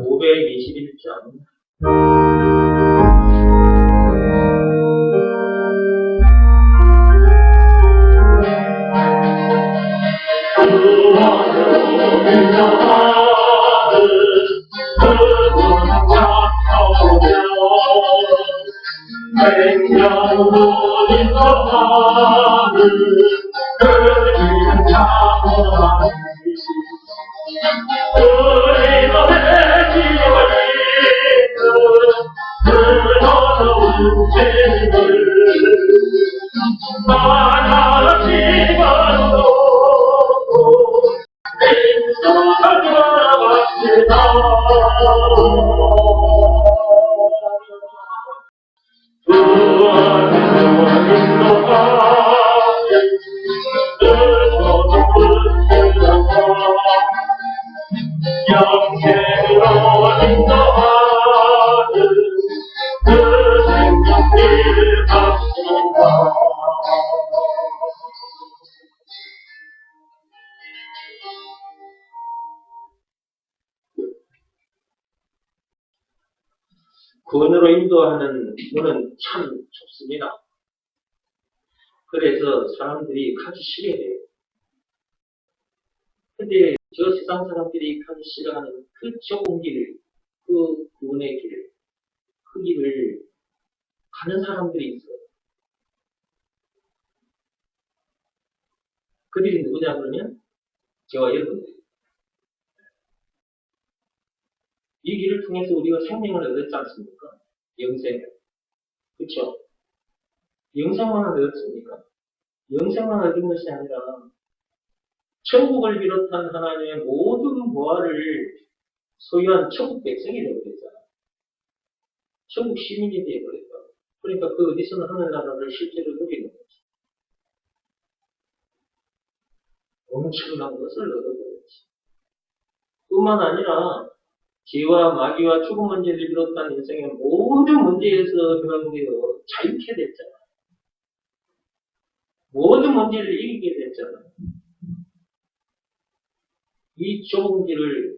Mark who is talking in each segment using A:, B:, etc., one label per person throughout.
A: 521점. 영 구원으로 인도하는 문은 참 좁습니다. 그래서 사람들이 가기 싫어해요. 근데 저 세상 사람들이 가기 싫어하는 그 좁은 길, 그 구원의 길, 그 길을 가는 사람들이 있어요. 그들이 누구냐 그러면 저와 여러분들. 이 길을 통해서 우리가 생명을 얻었지 않습니까? 영생을. 그쵸? 영생만 얻었습니까? 영생만 얻은 것이 아니라 천국을 비롯한 하나님의 모든 보화를 소유한 천국 백성이 되어버렸잖아. 천국 시민이 되어버렸다. 그러니까 그 어디서는 하늘나라를 실제로 누리는 거지. 엄청난 것을 얻어버렸지. 뿐만 아니라 죄와 마귀와 죽음 문제를 비롯한 인생의 모든 문제에서 변화되어 자유케 됐잖아. 모든 문제를 이기게 됐잖아. 이 좁은 길을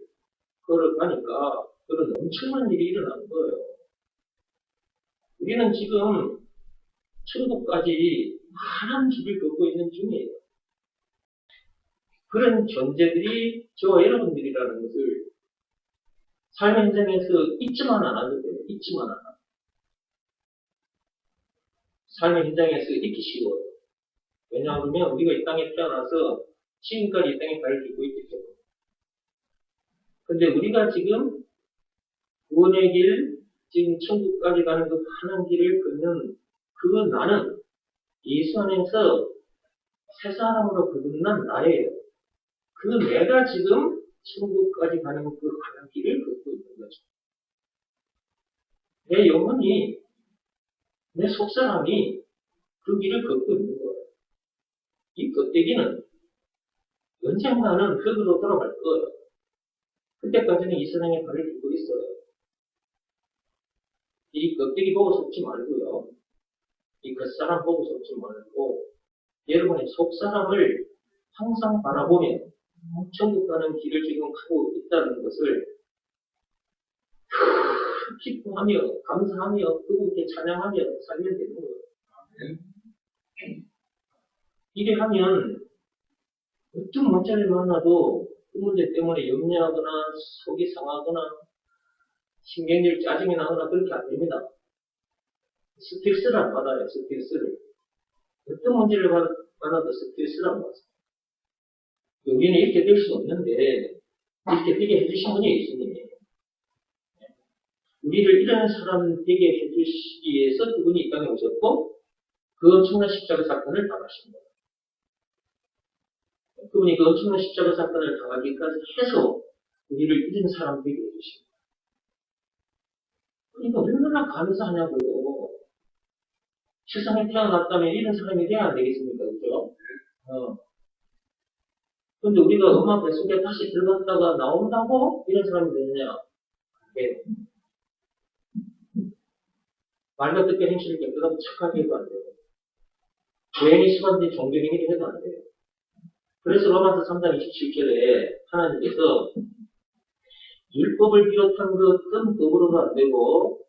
A: 걸어가니까 그런 엄청난 일이 일어난 거예요. 우리는 지금 천국까지 많은 길을 걷고 있는 중이에요. 그런 존재들이 저와 여러분들이라는 것을 삶의 현장에서 잊지만 않아도 돼요. 잊지만 않아. 삶의 현장에서 잊기 쉬워요. 왜냐하면 우리가 이 땅에 태어나서 지금까지 이 땅에 발을 들고 있기 때문에. 근데 우리가 지금 구원의 길, 지금 천국까지 가는 그 많은 길을 걷는 그 나는 예수 안에서 새 사람으로 거듭난 나예요. 그 내가 지금 천국까지 가는 그 가는 길을 걷고 있는 거죠. 내 영혼이, 내 속사람이 그 길을 걷고 있는 거예요. 이 껍데기는 언젠가는 흙으로 돌아갈 거예요. 그때까지는 이 세상에 발을 딛고 있어요. 이 껍데기 보고 속지 말고요. 이 겉사람 보고 속지 말고 여러분의 속사람을 항상 바라보며 천국 가는 길을 지금 가고 있다는 것을 기뻐하며 감사하며 그분께 찬양하며 살면 되는 거예요. 이래 하면 어떤 문제를 만나도 그 문제 때문에 염려하거나 속이 상하거나 신경질 짜증이 나거나 그렇게 안 됩니다. 스트레스를 안 받아요, 스트레스를. 어떤 문제를 받, 받아도 스트레스를 안 받아요. 우리는 이렇게 될수 없는데, 이렇게 되게 해주신 분이 예수님이에요. 우리를 이런 사람 되게 해주시기 위해서 그분이 이 땅에 오셨고, 그 엄청난 십자가 사건을 당하신 거예요. 그분이 그 엄청난 십자가 사건을 당하기까지 해서 우리를 이런 사람 되게 해주십니다. 그러니까 얼마나 감사하냐고요. 세상에 태어났다면 이런 사람이 안 되겠습니까? 그죠? 어. 근데 우리가 엄마 뱃속에 다시 들어갔다가 나온다고 이런 사람이 되느냐? 네. 말과 뜻과 행실을 깨끗하고 착하게 해도 안 돼요. 죄인이 심한데 종교행위를 해도 안 돼요. 그래서 로마서 3장 27절에 하나님께서 율법을 비롯한 그 어떤 법으로도 안 되고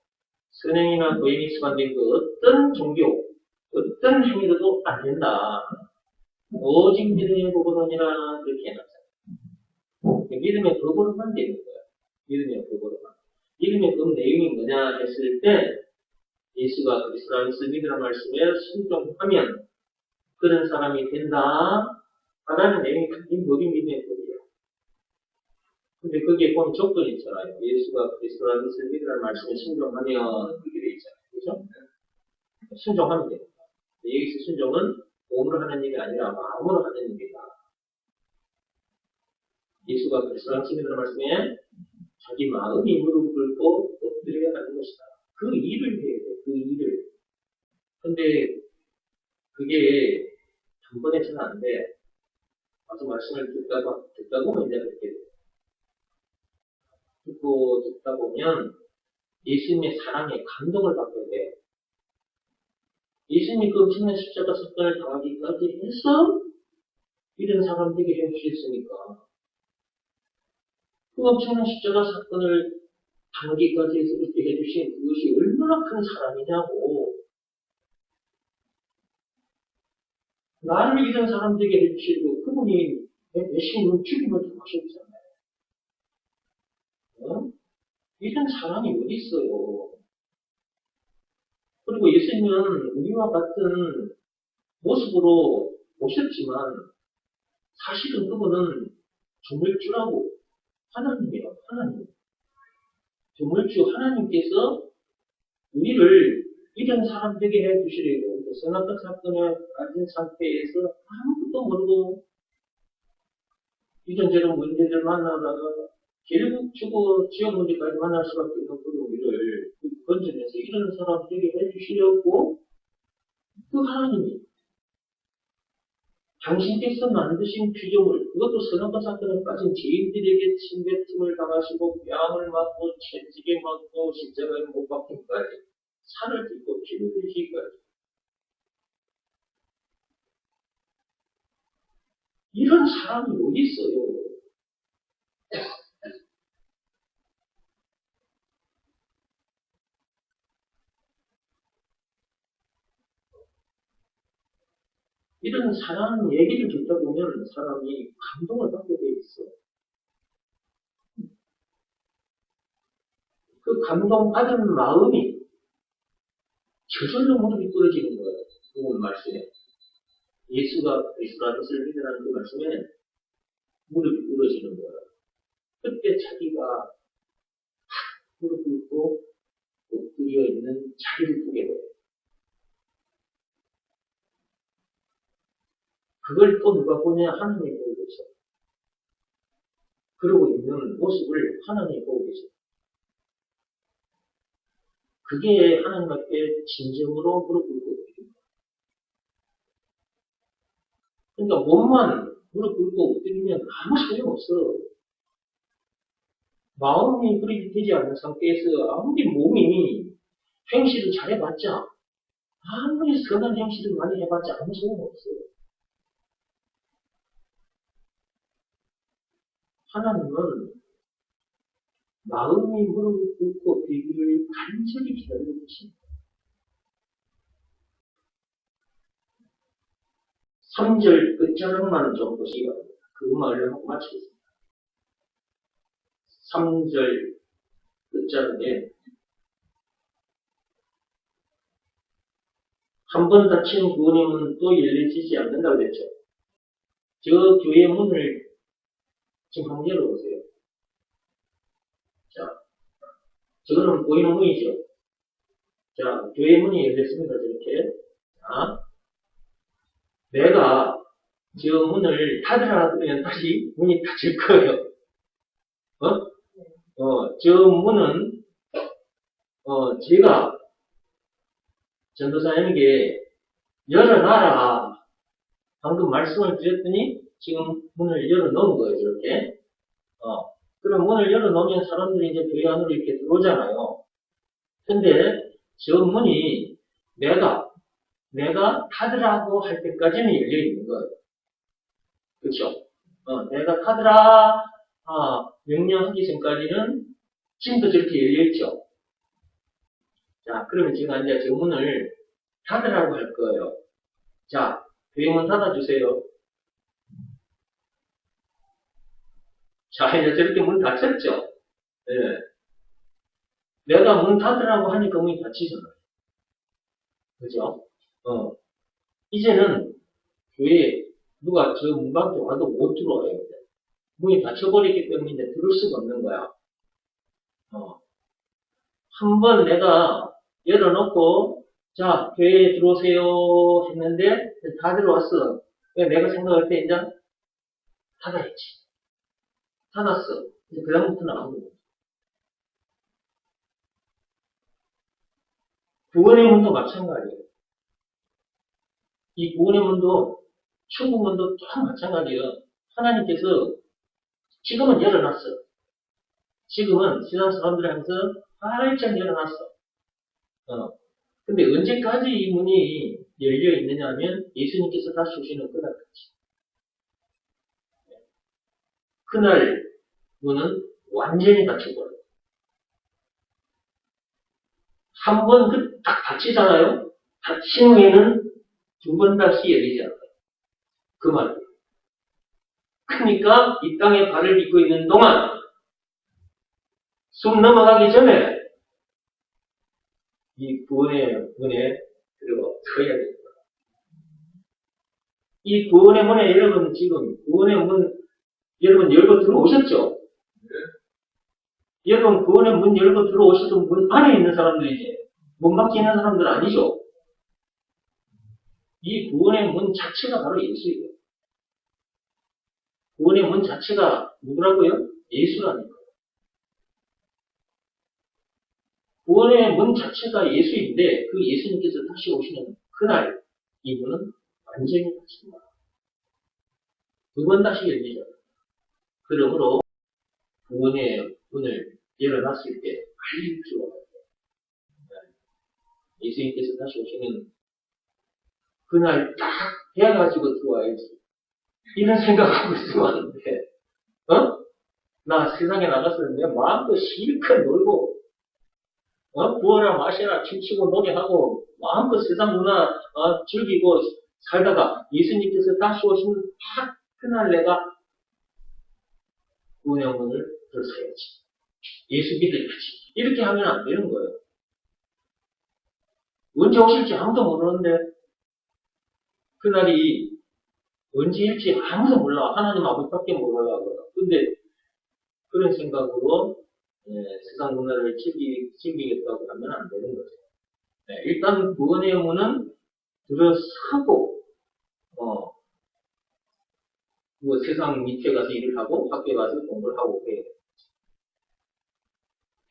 A: 선행이나 도행이 수반된 그 어떤 종교, 어떤 행위로도 안 된다. 오직 믿음의 법으로니라 그렇게 해놨어요. 믿음의 법으로만 되는 거야. 믿음의 법으로만. 믿음의 법 내용이 뭐냐 했을 때 예수가 그리스도라는 믿으라 말씀에 순종하면 그런 사람이 된다. 하라는 내용이 이 법이 믿음의 법이에요. 근데 거기에 보면 조건이 있잖아요. 예수가 그리스도라는 것을 믿으라는 말씀에 순종하면 그렇게 돼 있잖아요. 그죠? 순종하면 됩니다. 여기서 순종은 몸으로 하는 일이 아니라 마음으로 하는 일이다. 예수가 그리스도라는 말씀에 자기 마음이 무릎 꿇고 엎드려야 하는 것이다. 그 일을 해야 돼. 그 일을. 근데 그게 한 번에 해서는 안 돼. 아주 말씀을 듣다가, 듣다 보면 이제 그렇게 돼. 듣고 듣다 보면 예수님의 사랑에 감동을 받게 돼. 예수님이 그 엄청난 십자가 사건을 당하기까지 해서 이런 사람 되게 해주셨으니까 그 엄청난 십자가 사건을 당하기까지 해서 그렇게 해주신 그것이 얼마나 큰 사랑이냐고 나를 이런 사람 되게 해주시고 그분이 내신 죽임을 당하셨잖아요. 어? 이런 사람이 어디 있어요? 그리고 예수님은 우리와 같은 모습으로 오셨지만 사실은 그분은 조물주라고 하나님이에요. 하나님. 조물주 하나님께서 우리를 이런 사람 되게 해주시려고 선악적 사건에 빠진 상태에서 아무것도 모르고 이런저런 문제들 만나다가 결국 죽어 지옥 문제까지 만날 수밖에 없는 그 우리를 건져내서 이런 사람 되게 해주시려고 그 하나님이 당신께서 만드신 피조물 그것도 선악과 사건에 빠진 죄인들에게 침뱉음을 당하시고 뺨을 맞고 채찍에 맞고 십자가에 못 박힌까지 살을 찢고 피를 흘리기까지 이런 사람이 어디 있어요? 이런 사람 얘기를 듣다 보면 사람이 감동을 받게 돼 있어. 그 감동받은 마음이 저절로 무릎이 꿇어지는 거예요. 그 말씀에. 예수가 그리스도라는 것을 믿으라는 그 말씀에 무릎이 꿇어지는 거예요. 그때 자기가 무릎 꿇고 엎드려 있는 자리를 보게 돼요. 그걸 또 누가 보냐? 하나님이 보고 계셔. 그러고 있는 모습을 하나님이 보고 계셔. 그게 하나님 앞에 진정으로 무릎 꿇고 엎드립니다. 그러니까 몸만 무릎 꿇고 엎드리면 아무 소용없어. 마음이 그렇게 되지 않는 상태에서 아무리 몸이 행실을 잘해봤자 아무리 선한 행실을 많이 해봤자 아무 소용없어. 하나님은 마음이 무릎 꿇고 되기를 간절히 기다리고 계십니다. 3절 끝자락만 좀 보시기 바랍니다. 그 말을 하고 마치겠습니다. 3절 끝자락에 한 번 닫힌 구원의 문은 또 열려지지 않는다고 그랬죠. 저 교회 문을 지금 한번 열어보세요. 자, 저거는 보이는 문이죠. 자, 교회 문이 열렸습니다. 저렇게. 자, 내가 저 문을 닫으라 그러면 다시 문이 닫힐 거예요. 어? 어, 저 문은, 어, 제가 전도사님에게 열어놔라. 방금 말씀을 드렸더니 지금 문을 열어놓은 거예요, 이렇게. 어, 그럼 문을 열어놓으면 사람들이 이제 교회 안으로 이렇게 들어오잖아요. 근데 저 문이 내가, 내가 닫으라고 할 때까지는 열려 있는 거예요. 그쵸? 어, 내가 닫으라 아, 명령하기 전까지는 지금도 저렇게 열려있죠. 자, 그러면 제가 이제 저 문을 닫으라고 할 거예요. 자, 교회 문 닫아주세요. 자, 이제 저렇게 문 닫혔죠? 예. 내가 문 닫으라고 하니까 문이 닫히잖아요. 그죠? 어. 이제는 교회에 누가 저 문 밖에 와도 못 들어와요. 문이 닫혀버리기 때문에 들을 수가 없는 거야. 어. 한 번 내가 열어놓고, 자, 교회에 들어오세요 했는데, 다 들어왔어. 그러니까 내가 생각할 때 이제 닫아야지. 닫았어. 이제 그다음부터는 아무도 못. 구원의 문도 마찬가지예요. 이 구원의 문도, 천국 문도 좀 마찬가지예요. 하나님께서 지금은 열어놨어. 지금은 세상 사람들 하면서 활짝 열어놨어. 어. 근데 언제까지 이 문이 열려 있느냐 하면 예수님께서 다시 오시는 그날까지. 그날 문은 완전히 닫혀버려요. 한 번 그 딱 닫히잖아요. 닫힌 후에는 두 번 다시 열리지 않아요. 그 말이에요. 그러니까 이 땅에 발을 딛고 있는 동안 숨 넘어가기 전에 이 구원의 문에 들어서야 됩니다. 이 구원의 문에 여러분 지금 구원의 문 여러분 열고 들어오셨죠? 여러분 구원의 문 열고 들어오셔도 문 안에 있는 사람들이지 문 밖에 있는 사람들 아니죠? 이 구원의 문 자체가 바로 예수예요. 구원의 문 자체가 누구라고요? 예수라니까. 구원의 문 자체가 예수인데 그 예수님께서 다시 오시는 그날 이 문은 완전히 닫힌다. 두 번 다시 열리죠. 그러므로 구원의 문을 열어놨을 때 빨리 들어가야 돼요. 예수님께서 다시 오시는 그날 딱 해가지고 들어와야지. 이런 생각하고 있었는데, 어? 나 세상에 나갔었는데 마음껏 실컷 놀고, 어? 부어라 마시라 춤추고 노래하고 마음껏 세상 문화 어, 즐기고 살다가 예수님께서 다시 오시는 딱 그날 내가 구원의 문을 들어서야지. 예수 믿어야지. 이렇게 하면 안 되는 거예요. 언제 오실지 아무도 모르는데 그날이 언제일지 아무도 몰라. 하나님 아버지밖에 몰라요. 근데 그런 생각으로 예, 세상 문화를 즐기, 즐기겠다고 하면 안 되는 거죠. 네, 일단 구원의 문은 들어서고 어, 뭐 세상 밑에 가서 일을 하고 학교에 가서 공부를 하고 돼요.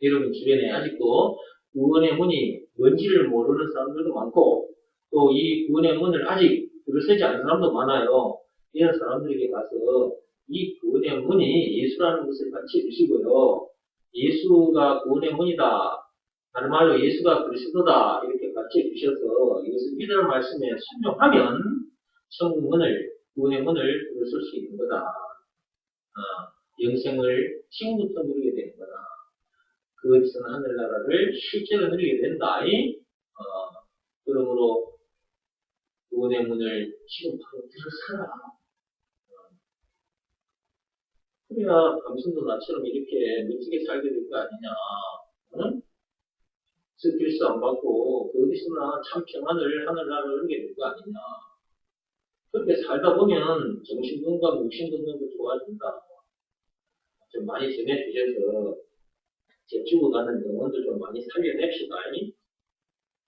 A: 여러분 주변에 아직도 구원의 문이 뭔지를 모르는 사람들도 많고 또 이 구원의 문을 아직 들어서지 않은 사람도 많아요. 이런 사람들에게 가서 이 구원의 문이 예수라는 것을 가르쳐 주시고요. 예수가 구원의 문이다. 다른 말로 예수가 그리스도다. 이렇게 가르쳐 주셔서 이것을 믿을 말씀에 순종하면 천국 문을, 구원의 문을 들어설 수 있는 거다. 어, 영생을 지금부터 누리게 되는 거다. 그것은 하늘나라를 실제로 누리게 된다. 이, 어, 그러므로 구원의 문을 지금 바로 들어서라. 그래야 감성도 나처럼 이렇게 멋지게 살게 될 거 아니냐. 응? 스트레스 안 받고 그 어디서나 참 평안을 하늘나라를 누리게 될 거 아니냐. 그렇게 살다 보면 정신 건강, 육신 건강도 좋아진다. 좀 많이 전해 주셔서 제 죽어가는 영혼들 좀 많이 살려냅시다. 이?